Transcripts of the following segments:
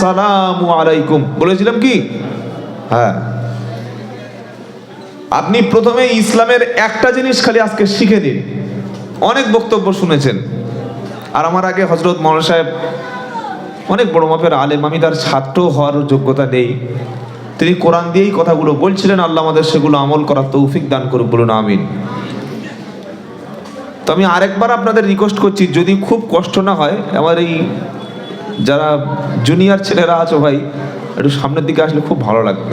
সালামু আলাইকুম। বলেছিলাম কি? হ্যাঁ। আপনি প্রথমে ইসলামের একটা জিনিস খালি আজকে শিখে দিন। অনেক বক্তব্য শুনেছেন। আর আমার আগে হজরত মৌলানা সাহেব অনেক বড় মাপের আলেম, আমি তার ছাত্র হওয়ার যোগ্যতা নেই। তিনি কোরআন দিয়েই কথাগুলো বলছিলেন, আল্লাহ আমাদের সেগুলো আমল করার তৌফিক দান করুক, বলুন আমিন। তো আমি আরেকবার আপনাদের রিকোয়েস্ট করছি, যদি খুব কষ্ট না হয়, আমার এই যারা জুনিয়র ছেলেরা আছো ভাই, একটু সামনের দিকে আসলে খুব ভালো লাগবে।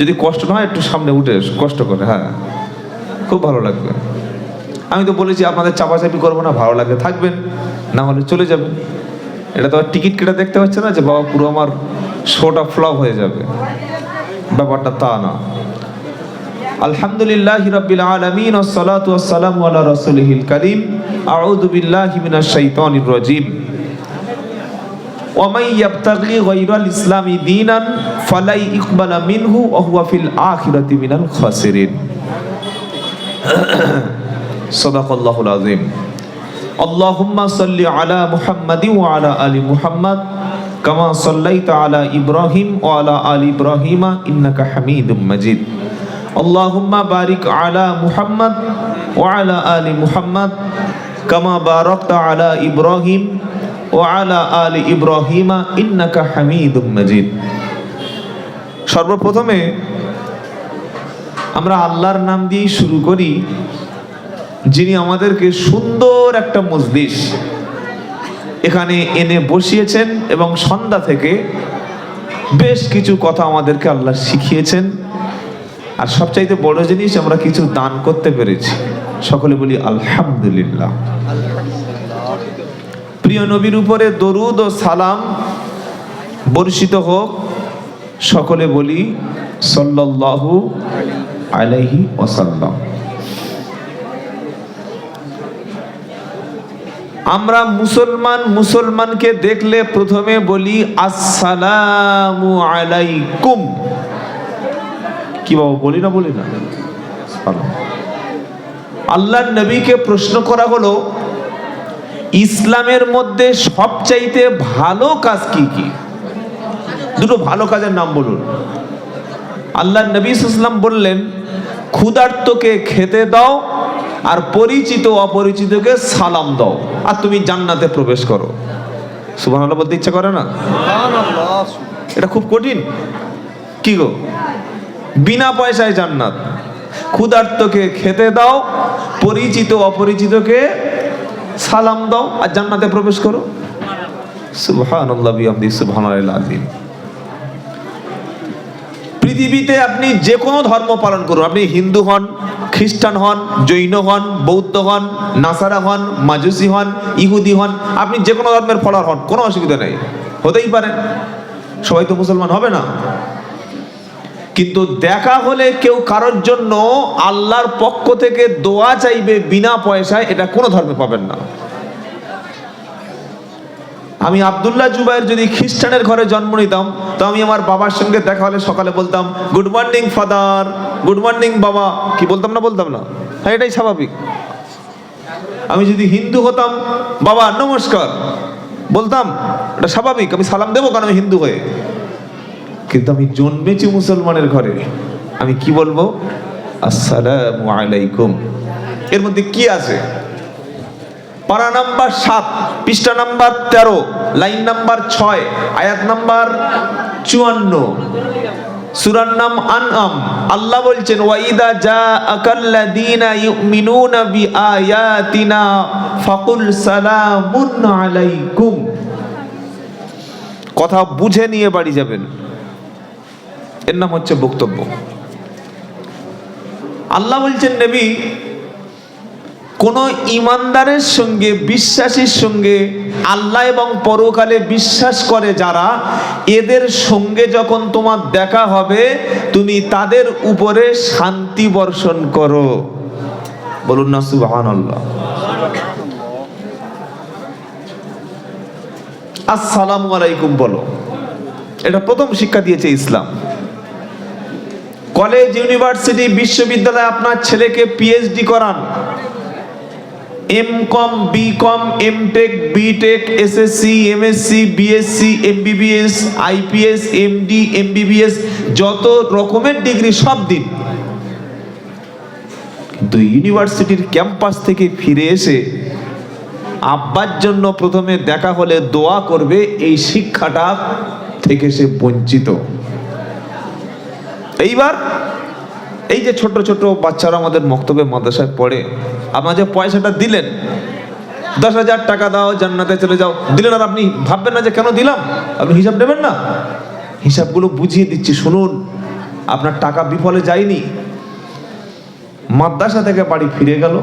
যদি কষ্ট না হয়, একটু সামনে উঠে কষ্ট করে হ্যাঁ। খুব ভালো লাগবে। আমি তো বলেছি, আপনাদের চাপাচাপি করব না, ভালো লাগবে থাকবেন, না হলে চলে যাবেন। এটা তো আর টিকিট কেটে দেখতে পাচ্ছে না যে, বাবা, পুরো আমার শোটা ফ্লপ হয়ে যাবে। ব্যাপারটা তা না। আলহামদুলিল্লাহ রাব্বিল আলামিন ওয়াসসালাতু ওয়াসসালামু আলা রাসূলিহিল কারীম। আউযু বিল্লাহি মিনাশ শাইতানির রাজীম। ওয়া মান ইয়াবতাগি গায়রাল ইসলামি দীনান ফালাই ইকবালা মিনহু ওয়া হুয়া ফিল আখিরাতি মিনাল খাসিরিন সাদাকাল্লাহুল আযীম اللهم صل على محمد وعلى ال محمد كما صليت على ابراهيم وعلى ال ابراهيم انك حميد مجيد اللهم بارك على محمد وعلى ال محمد كما باركت على ابراهيم আলী ইব্রাহিমা সর্বপ্রথমে আমরা আল্লাহর নাম দিয়েই শুরু করি, যিনি আমাদেরকে সুন্দর একটা মজলিস এখানে এনে বসিয়েছেন এবং সন্ধ্যা থেকে বেশ কিছু কথা আমাদেরকে আল্লাহ শিখিয়েছেন। আর সবচাইতে বড় জিনিস, আমরা কিছু দান করতে পেরেছি। সকলে বলি আলহামদুলিল্লাহ। প্রিয় নবীর উপরে দরুদ ও সালাম বর্ষিত হোক, সকলে বলি সাল্লাল্লাহু আলাইহি ওয়াসাল্লাম। আমরা মুসলমান মুসলমানকে দেখলে প্রথমে বলি, আসসালামু আলাইকুম। কি বাবা, বলি না বলি না? সালাম। আল্লাহর নবীকে প্রশ্ন করা হলো ইসলামের মধ্যে সবচাইতে ভালো কাজ কি কি? দুটো ভালো কাজের নাম বলুন। আল্লাহ নবী ইসলাম বললেন ক্ষুধার্তকে খেতে দাও আর পরিচিত অপরিচিতকে সালাম দাও। আর তুমি জান্নাতে প্রবেশ করো। সুবহানাল্লাহ বলতে ইচ্ছা করে না? এটা খুব কঠিন। কি গো? বিনা পয়সায় জান্নাত। ক্ষুধার্তকে খেতে দাও পরিচিত অপরিচিতকে সালাম দাও আর জান্নাতে প্রবেশ করো। পৃথিবীতে আপনি যে কোনো ধর্ম পালন করুন। আপনি হিন্দু হন, খ্রিস্টান হন, জৈন হন, বৌদ্ধ হন, নাসারা হন, মাজুসি হন, ইহুদি হন, আপনি যে কোনো ধর্মের ফলার হন, কোনো অসুবিধা নেই। হতেই পারে। সবাই তো মুসলমান হবে না। কিন্তু দেখা হলে কেউ কারোর জন্য আল্লাহর পক্ষ থেকে দোয়া চাইবে বিনা পয়সায়, এটা কোনো ধর্মে পাবেন না। আমি আবদুল্লাহ জুবাইর যদি খ্রিস্টানের ঘরে জন্ম নিতাম, তো আমি আমার বাবার সঙ্গে দেখা হলে সকালে বলতাম good morning father good morning বাবা। কি বলতাম না বলতাম না? হ্যাঁ এটাই স্বাভাবিক। আমি যদি হিন্দু হতাম, বাবা, নমস্কার। বলতাম, এটা স্বাভাবিক, আমি সালাম দেবো কারণ আমি হিন্দু হয়ে। কিন্তু আমি জন্মেছি মুসলমানের ঘরে। আমি কি বলব? আসসালামু আলাইকুম। এর মধ্যে কি আছে? পারা নাম্বার সাত, পৃষ্ঠা নাম্বার তেরো, লাইন নাম্বার ছয়, আয়াত নাম্বার চুয়ান্ন। সুরার নাম আনআম। আল্লাহ বলছেন ওয়াইদা যা আকাল্লাযীনা ইউমিনুনা বিআয়াতিনা ফাকুল সালামুন আলাইকুম। কথা বুঝে নিয়ে বাড়ি যাবেন। এর নাম হচ্ছে বক্তব্য। আল্লাহ বলছেন, নবী, কোন ইমানদারের সঙ্গে, বিশ্বাসীর সঙ্গে, আল্লাহ এবং পরকালে বিশ্বাস করে যারা, এদের সঙ্গে যখন তোমার দেখা হবে, তুমি তাদের উপরে শান্তি বর্ষণ করো। বলুন না সুবহান আসসালামু আলাইকুম বলো। এটা প্রথম শিক্ষা দিয়েছে ইসলাম। কলেজ, ইউনিভার্সিটি, বিশ্ববিদ্যালয়ে আপনার ছেলেকে পিএইচডি করান। M Com B Com M Tech B Tech SSC MSc BSc MBBS IPS MD MBBS যত রকমের ডিগ্রি সব দিন। কিন্তু ইউনিভার্সিটির ক্যাম্পাস থেকে ফিরে এসে আব্বার জন্য প্রথমে দেখা হলে দোয়া করবে, এই শিক্ষাটা থেকে সে বঞ্চিত। এইবার এই যে ছোট ছোট বাচ্চারা আমাদের মক্তবে মাদ্রাসায় পড়ে, আপনার যে পয়সাটা দিলেন, দশ হাজার টাকা দাও, জান্নাতে চলে যাও, দিলেন আর আপনি ভাববেন না যে কেন দিলাম? আপনি হিসাব নেবেন না? হিসাবগুলো বুঝিয়ে দিচ্ছি, শুনুন। আপনার টাকা বিফলে যায়নি। মাদ্রাসা থেকে বাড়ি ফিরে গেল।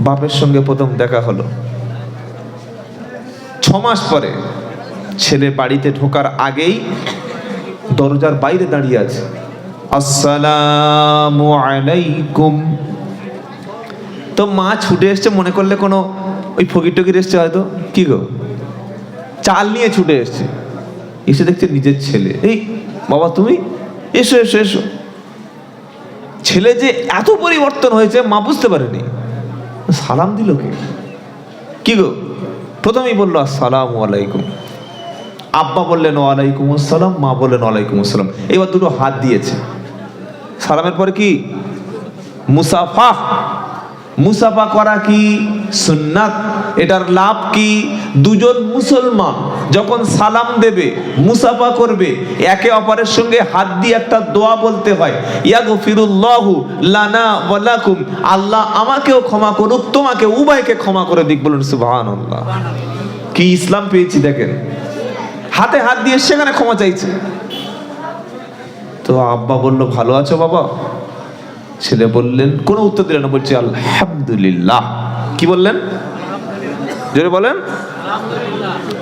বাপের সঙ্গে প্রথম দেখা হলো। ছ মাস পরে ছেলে বাড়িতে ঢোকার আগেই দরজার বাইরে দাঁড়িয়ে আছে। আসসালামু আলাইকুম। তো মা ছুটে এসছে, মনে করলে কোনো ওই ফকির টকির এসছে হয়তো? কি গো? চাল নিয়ে ছুটে এসছে। এসে দেখছে নিজের ছেলে। এই, বাবা তুমি? এসো এসো এসো। ছেলে যে এত পরিবর্তন হয়েছে, মা বুঝতে পারেনি। সালাম দিল কে? কি গো? প্রথমেই বলল, আসসালামু আলাইকুম। আব্বা বললেন ওয়ালাইকুম আসসালাম মা বললেন ওয়ালাইকুম আসসালাম এবার দুটো হাত দিয়েছে। সালামের পরে কি? মুসাফা। মুসাফা করা কি? সুন্নাত। এটার লাভ কি? দুজন মুসলমান যখন সালাম দেবে, মুসাফা করবে, একে অপরের সঙ্গে হাত দিয়ে একটা দোয়া বলতে হয়, ইয়াগফিরুল্লাহু লানা ওয়া লাকুম। আল্লাহ আমাকেও ক্ষমা করুক, তোমাকে উভয়কে ক্ষমা করে দিক বলুন, সুবহানাল্লাহ। কি ইসলাম পেয়েছি দেখেন। হাতে হাত দিয়ে সেখানে ক্ষমা চাইছে। তো আব্বা বলল, ভালো আছো বাবা? ছেলে বললেন, কোনো উত্তর দিলেন না। বলছে, আলহামদুলিল্লাহ। কি বললেন? জোরে বলেন।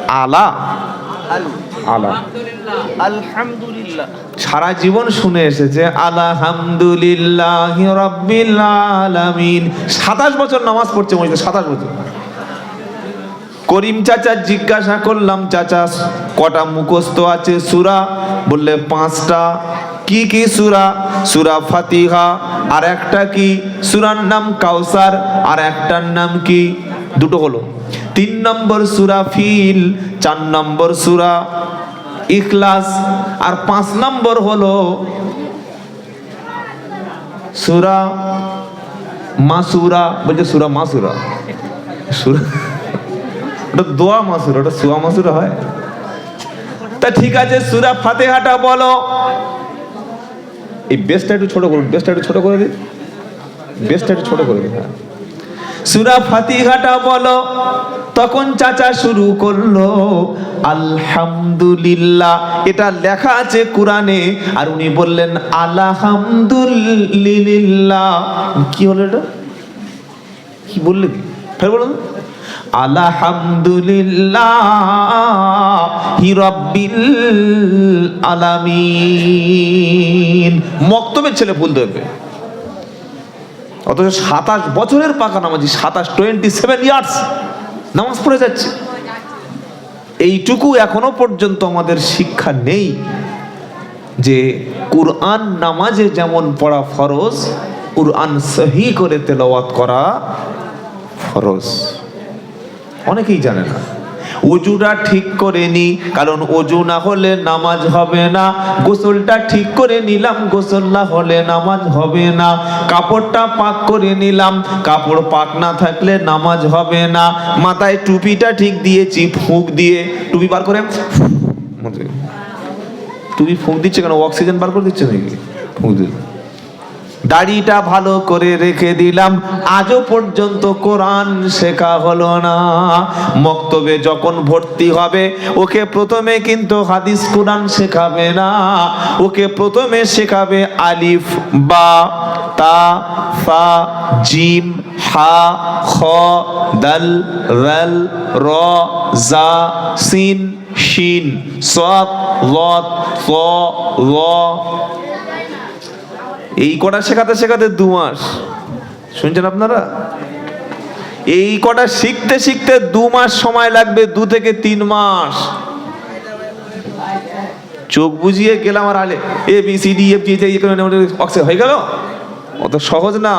আলা। আলা। আলহামদুলিল্লাহ সারা জীবন শুনে এসেছে, আলহামদুলিল্লাহ রাব্বিল আলামিন। সাতাশ বছর নামাজ পড়ছে মসজিদে, সাতাশ বছর। করিম চাচা জিজ্ঞাসা করলাম, চাচা, কটা মুখস্থ আছে সুরা? বললে, পাঁচটা। কি কি সুরা? সুরা ফাতিহা। আর একটা কি? সুরার নাম কাউসার। আর একটার নাম কি? দুটো হলো। তিন নম্বর সুরা ফিল, চার নম্বর সুরা ইখলাস। আর পাঁচ নম্বর হলো সুরা মাসুরা। বলছে, সুরা মাসুরা। সুরা ওটা দোয়া মাসুর, ওটা সুয়া মাসুর হয়। তা ঠিক আছে, সুরা ফাতেহাটা বলো। এই বেসটা একটু ছোট করুন, বেসটা একটু ছোট করে দিন বেসটা একটু ছোট করে দিন হ্যাঁ। সুরা ফাতিহাটা বলো, তখন চাচা শুরু করল, আলহামদুলিল্লাহ। এটা লেখা আছে কোরআনে, আর উনি বললেন, আলহামদুলিল্লাহ। কি হলো এটা? কি বললে ফের বলুন। আলহামদুলিল্লাহ রব্বিল আলামিন। মক্তবের ছেলে ভুল ধরবে। অথচ সাতাশ বছরের পাকা নামাজি সাতাশ টোয়েন্টি সেভেন ইয়ার্স নামাজ পড়ে যাচ্ছে। এইটুকু এখনও পর্যন্ত আমাদের শিক্ষা নেই যে কুরআন নামাজে যেমন পড়া ফরজ, কুরআন সহি করে তেলাওয়াত করা ফরজ। অনেকেই জানে না। অজুটা ঠিক করে নি, কারণ অজু না হলে নামাজ হবে না। গোসলটা ঠিক করে নিলাম, গোসল না হলে নামাজ হবে না। কাপড়টা পাক করে নিলাম, কাপড় পাক না থাকলে নামাজ হবে না। মাথায় টুপিটা ঠিক দিয়েছি, ফুঁক দিয়ে। টুপি বার করে টুপি ফুঁক দিচ্ছে কেন? অক্সিজেন বার করে দিচ্ছে নাকি? ফুঁক দিয়ে দাড়িটা ভালো করে রেখে দিলাম। আজও পর্যন্ত কোরআন শেখা হলো না। মক্তবে যখন ভর্তি হবে, ওকে প্রথমে কিন্তু হাদিস কোরআন শেখাবে না। ওকে প্রথমে শেখাবে আলিফ, বা, তা, ফা, জিম, হা, খ, দাল, রাল, র, জা, সিন, শিন সৎ লত, ত, ল এই কটা শেখাতে শেখাতে দু মাস। শুনছেন আপনারা? এই কটা শিখতে শিখতে দু মাস সময় লাগবে, দু থেকে তিন মাস। চোখ বুঝিয়ে গেলাম আর আলে, A, B, C, D F G অক্সে হয়ে গেল? অত সহজ না।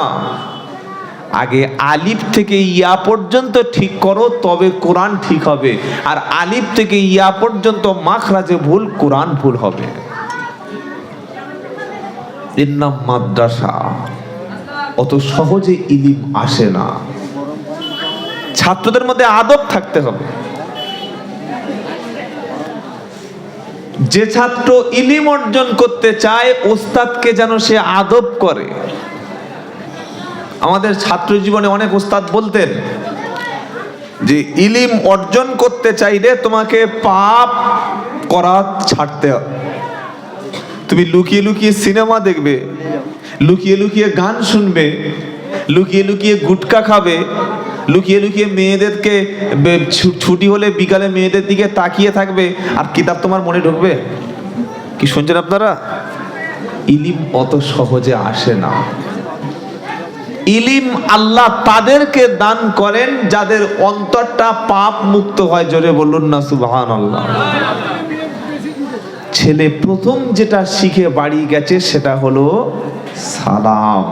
আগে আলিফ থেকে ইয়া পর্যন্ত ঠিক করো, তবে কোরআন ঠিক হবে। আর আলিফ থেকে ইয়া পর্যন্ত মাখরাজে ভুল, কোরআন ভুল হবে। এর নাম মাদ্রাসা। অত সহজে ইলিম আসে না। ছাত্রদের মধ্যে আদব থাকতে হবে। যে ছাত্র ইলিম অর্জন করতে চায়, ওস্তাদকে যেন সে আদব করে। আমাদের ছাত্র জীবনে অনেক ওস্তাদ বলতেন যে, ইলিম অর্জন করতে চাইলে তোমাকে পাপ করা ছাড়তে হবে তুমি লুকিয়ে লুকিয়ে সিনেমা দেখবে, লুকিয়ে লুকিয়ে গান শুনবে, লুকিয়ে লুকিয়ে গুটকা খাবে, লুকিয়ে লুকিয়ে মেয়েদেরকে ছুটি হলে বিকালে মেয়েদের দিকে তাকিয়ে থাকবে, আর কিতাব তোমার মনে ঢুকবে? কি শুনছেন আপনারা? ইলিম অত সহজে আসে না। ইলিম আল্লাহ তাদেরকে দান করেন যাদের অন্তরটা পাপ মুক্ত হয়, জোরে বলুন না সুবহান আল্লাহ ছেলে প্রথম যেটা শিখে বাড়ি গেছে সেটা হলো সালাম।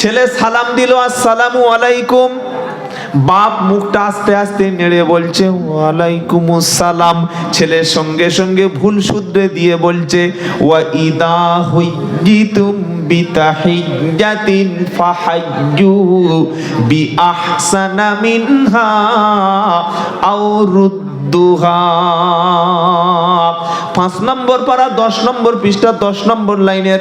ছেলে সালাম দিল, আসসালামু আলাইকুম। বাপ মুখটা আস্তে আস্তে নেড়ে বলছে ওয়ালাইকুম সালাম ছেলের সঙ্গে সঙ্গে ভুল শুদ্ধে দিয়ে বলছে ওয়া ইদা হুইজিতুম বিতাহিজ্জাতিন ফাহাজ্জু বি আহসানা মিনহা আও রুদ্দুহা পাঁচ নম্বর পারা দশ নম্বর পৃষ্ঠা, দশ নম্বর লাইনের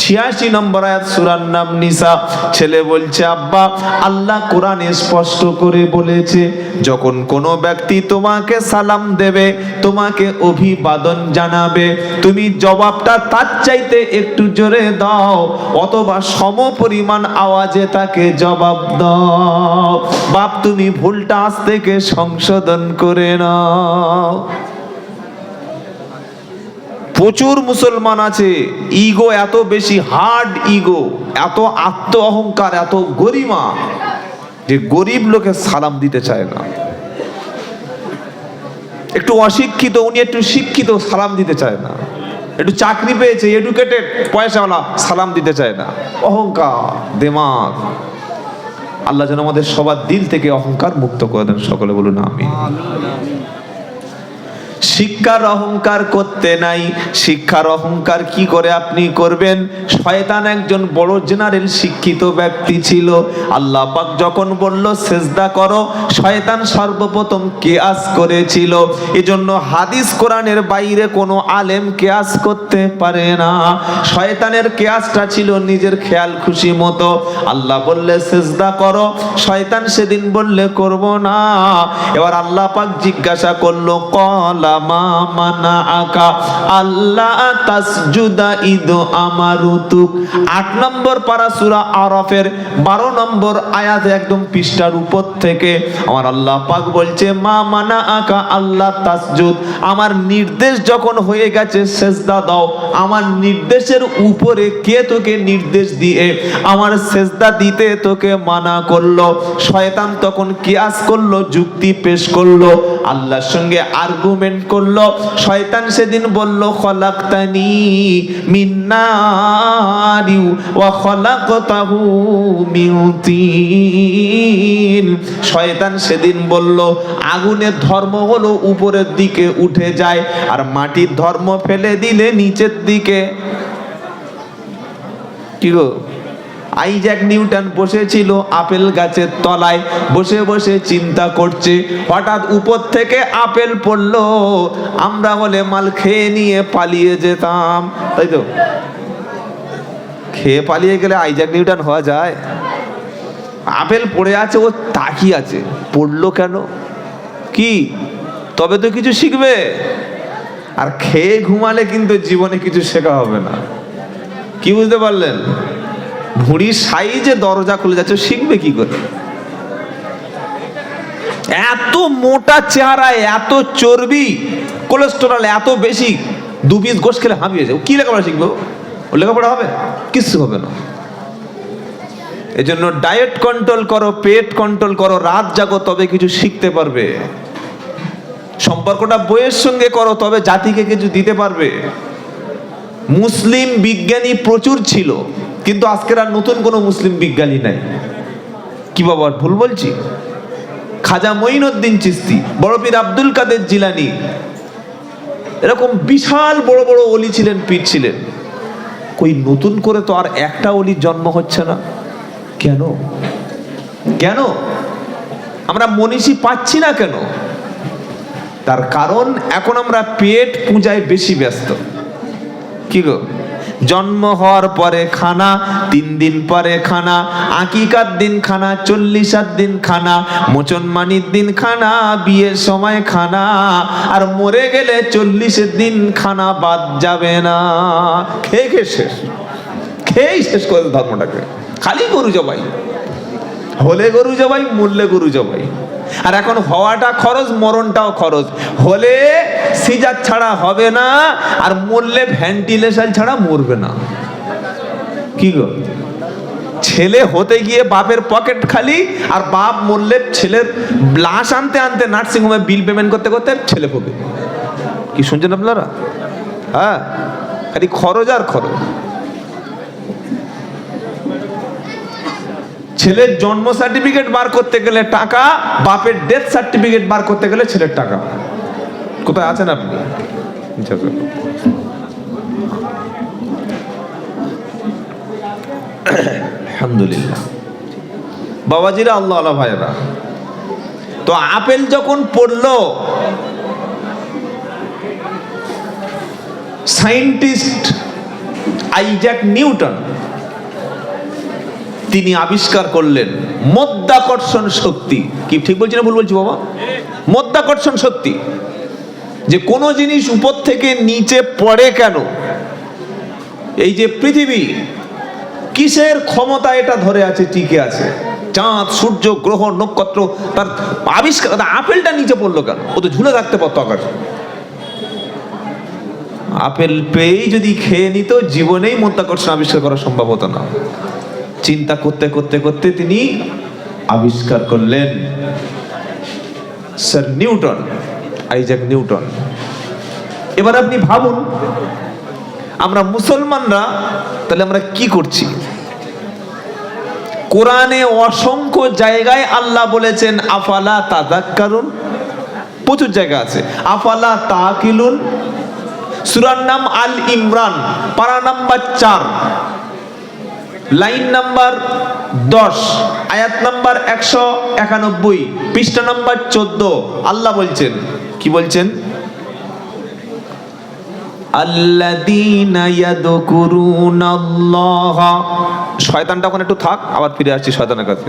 ছিয়াশি নম্বর আয়াত সুরার নাম নিসা। ছেলে বলছে, আব্বা, আল্লাহ কোরআনে স্পষ্ট করে বলেছে, যখন কোনো ব্যক্তি তোমাকে সালাম দেবে, তোমাকে অভিবাদন জানাবে, তুমি জবাবটা তার চাইতে একটু জোরে দাও, অথবা সম পরিমাণ আওয়াজে তাকে জবাব দাও। বাপ, তুমি ভুলটা আজ থেকে সংশোধন করে নাও। প্রচুর মুসলমান আছে। ইগো এত বেশি হার্ড ইগো এত আত্ম অহংকার এত গরিমা যে গরিব লোকে সালাম দিতে চায় না। একটু অশিক্ষিত, উনি একটু শিক্ষিত, সালাম দিতে চায় না। একটু চাকরি পেয়েছে এডুকেটেড পয়সাওয়ালা, সালাম দিতে চায় না। অহংকার, দেমাগ। আল্লাহ যেন আমাদের সবার দিল থেকে অহংকার মুক্ত করে দেন, সকলে বলুন আমি শিক্ষার অহংকার করতে নাই। শিক্ষার অহংকার কি করে আপনি করবেন? শয়তান একজন বড় জেনারেল শিক্ষিত ব্যক্তি ছিল। আল্লাহ পাক যখন বলল, সেজদা করো। শয়তান সর্বপ্রথম কেয়াস করেছিল। এজন্য হাদিস কোরআনের বাইরে কোনো আলেম কেয়াস করতে পারে না। শয়তানের কেয়াসটা ছিল নিজের খেয়াল খুশি মতো। আল্লাহ বললে, সেজদা করো। শয়তান সেদিন বললে, করব না। এবার আল্লাহ পাক জিজ্ঞাসা করল, কলা মা মানা আল্লাহ তাসজুদা ইদ আমারুতুক। আট নম্বর আরাফের বারো নম্বর একদম পৃষ্ঠার উপর থেকে আমার বলছে, মা মানা আল্লাহ তাসজুদ। আমার নির্দেশ যখন হয়ে গেছে, সেজদা দাও। আমার নির্দেশের উপরে কে তোকে নির্দেশ দিয়ে? আমার সেজদা দিতে তোকে মানা করল। শয়তান তখন কিয়াস করল, যুক্তি পেশ করল। আল্লাহর সঙ্গে আর্গুমেন্ট করল, শয়তান সেদিন বলল, খলাকতানি মিন্নারিউ ওয়া খলাকতাহু মিন তিন। শয়তান সেদিন বলল আগুনের ধর্ম হলো উপরের দিকে উঠে যায় আর মাটির ধর্ম ফেলে দিলে নিচের দিকে। কি গো? আইজ্যাক নিউটন বসেছিল আপেল গাছের তলায়। বসে বসে চিন্তা করছে। হঠাৎ উপর থেকে আপেল পড়ল। আমরা হলে মাল খেয়ে নিয়ে পালিয়ে যেতাম। তাই তো? খেয়ে পালিয়ে গেলে আইজ্যাক নিউটন হওয়া যায়। আপেল পড়ে আছে, ও তাকিয়ে আছে। পড়ল কেন? কি? তবে তো কিছু শিখবে। আর খেয়ে ঘুমালে কিন্তু জীবনে কিছু শেখা হবে না। কি বুঝতে পারলেন? ভুঁড়ির সাইজে দরজা খুলে যাচ্ছে, শিখবে কি করে? এত মোটা চেহারায় এত চর্বি কোলেস্টেরল এত বেশি, দু পিস গোশ খেলে হাঁপিয়ে যায় কি লেখাপড়া শিখবে ও? লেখাপড়া হবে? কিচ্ছু হবে না। এই জন্য ডায়েট কন্ট্রোল করো, পেট কন্ট্রোল করো, রাত জাগো, তবে কিছু শিখতে পারবে। সম্পর্কটা বইয়ের সঙ্গে করো, তবে জাতিকে কিছু দিতে পারবে। মুসলিম বিজ্ঞানী প্রচুর ছিল। কিন্তু আজকের আর নতুন কোনো মুসলিম বিজ্ঞানী নাই। কি বাবা ভুল বলছি? খাজা মঈনুদ্দিন চিস্তি, বড় পীর আব্দুল কাদের জিলানি, এরকম বিশাল বড় বড় অলি ছিলেন, পীর ছিলেন। কই, নতুন করে তো আর একটা অলির জন্ম হচ্ছে না। কেন? কেন? আমরা মনীষী পাচ্ছি না কেন? তার কারণ এখন আমরা পেট পূজায় বেশি ব্যস্ত। কি গো? জন্ম হওয়ার পরে খানা, তিন দিন পরে খানা, আকিকার দিন খানা, চল্লিশার দিন খানা মুচনমানির দিন খানা, বিয়ের সময় খানা, আর মরে গেলে চল্লিশের দিন খানা বাদ যাবে না। খেয়ে খেয়ে শেষ। খেয়েই শেষ করে ধর্মটাকে। খালি গরু জবাই। হলে গরু জবাই মূল্যে গরু জবাই। আর এখন হওয়াটা খরচ, মরণটাও খরচ। হলে সিজার ছাড়া হবে না, আর মরলে ভেন্টিলেশন ছাড়া মরবে না। কি গো? ছেলে হতে গিয়ে বাপের পকেট খালি, আর বাপ মরলে ছেলের লাশ আনতে আনতে নার্সিং হোমে বিল পেমেন্ট করতে করতে ছেলে পড়বে কি শুনছেন আপনারা? হ্যাঁ খালি খরচ আর খরচ। ছেলের জন্ম সার্টিফিকেট বার করতে গেলে টাকা, বাপের ডেথ সার্টিফিকেট বার করতে গেলে ছেলের টাকা কোথায় আছেন আপনি। আলহামদুলিল্লাহ বাবাজিরা আল্লাহ আল্লাহ ভাইরা তো আপেল যখন পড়ল সায়েন্টিস্ট আইজ্যাক নিউটন তিনি আবিষ্কার করলেন মধ্যাকর্ষণ শক্তি। কি, ঠিক বলছি না ভুল বলছি বাবা? মধ্যাকর্ষণ শক্তি। যে কোনো জিনিস উপর থেকে নিচে পড়ে কেন? এই যে পৃথিবী, কিসের ক্ষমতা এটা ধরে আছে, টিকে আছে? চাঁদ, সূর্য, গ্রহ, নক্ষত্র, তার আবিষ্কার আপেলটা নিচে পড়ল কেন? ও তো ঝুলে থাকতে পারতো আকাশে। আপেল পেয়েই যদি খেয়ে নিত, জীবনেই মধ্যাকর্ষণ আবিষ্কার করা সম্ভব হতো না। চিন্তা করতে করতে করতে তিনি আবিষ্কার করলেন স্যার নিউটন, আইজাক নিউটন। এবার আপনি ভাবুন, আমরা মুসলমানরা তাহলে আমরা কি করছি? কোরআনে অসংখ্য জায়গায় আল্লাহ বলেছেন, আফালা তাদাক্কারুন প্রচুর জায়গা আছে। আফালা তাকিলুন? সুরার নাম আল ইমরান, পারা নাম্বার চার। লাইন নাম্বার দশ, আয়াত নাম্বার একশো একানব্বই, পৃষ্ঠা নাম্বার চোদ্দ। আল্লাহ বলছেন, কি বলছেন? শয়তানটা ওখানে একটু থাক, আবার ফিরে আসছি শয়তানের কাছে।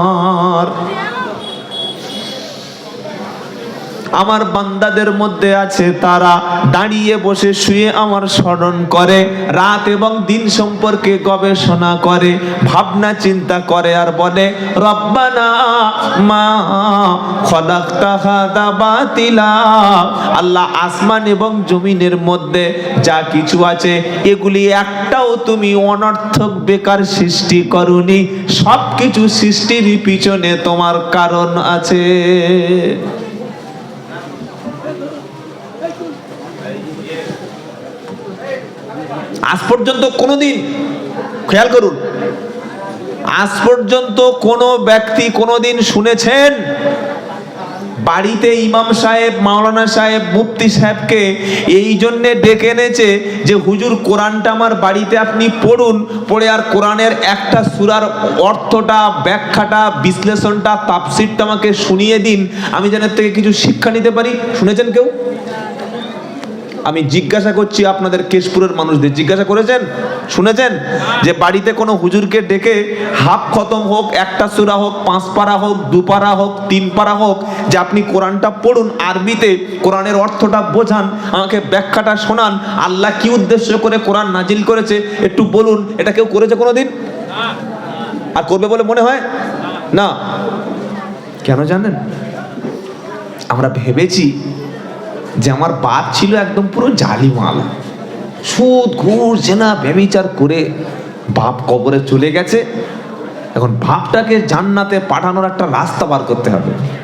ফাকিনা আমার বান্দাদের মধ্যে আছে, তারা দাঁড়িয়ে বসে শুয়ে আমার স্মরণ করে, রাত এবং দিন সম্পর্কে গবেষণা করে, ভাবনা চিন্তা করে আর বলে, রব্বানা মা বাতিলা। আল্লাহ আসমান এবং জমিনের মধ্যে যা কিছু আছে, এগুলি একটাও তুমি অনর্থক বেকার সৃষ্টি করনি। সব কিছু সৃষ্টির পিছনে তোমার কারণ আছে। আজ পর্যন্ত কোনোদিন, খেয়াল করুন, আজ পর্যন্ত কোনো ব্যক্তি কোনোদিন শুনেছেন, বাড়িতে ইমাম সাহেব, মাওলানা সাহেব, মুফতি সাহেবকে এই জন্যে ডেকে এনেছে যে, হুজুর, কোরআনটা আমার বাড়িতে আপনি পড়ুন, পড়ে আর কোরআনের একটা সুরার অর্থটা, ব্যাখ্যাটা, বিশ্লেষণটা তাপসিরটা আমাকে শুনিয়ে দিন, আমি যেন থেকে কিছু শিক্ষা নিতে পারি। শুনেছেন কেউ? আমি জিজ্ঞাসা করছি আপনাদের কেশপুরের মানুষদের। জিজ্ঞাসা করেছেন? শুনেছেন? যে বাড়িতে কোনো হুজুরকে ডেকে হাফ খতম হোক, একটা সুরা হোক, পাঁচ পারা হোক, দু পারা হোক, তিন পারা হোক, যে আপনি কোরআনটা পড়ুন, আরবিতে কোরআনের অর্থটা বোঝান, আমাকে ব্যাখ্যাটা শোনান, আল্লাহ কি উদ্দেশ্য করে কোরআন নাজিল করেছে, একটু বলুন, এটা কেউ করেছে কোনোদিন? আর করবে বলে মনে হয়? না। কেন জানেন? আমরা ভেবেছি যে আমার বাপ ছিল একদম পুরো জালিমাল। সুদ, ঘুষ, জেনা ব্যবিচার করে বাপ কবরে চলে গেছে। এখন বাপটাকে জান্নাতে পাঠানোর একটা রাস্তা বার করতে হবে।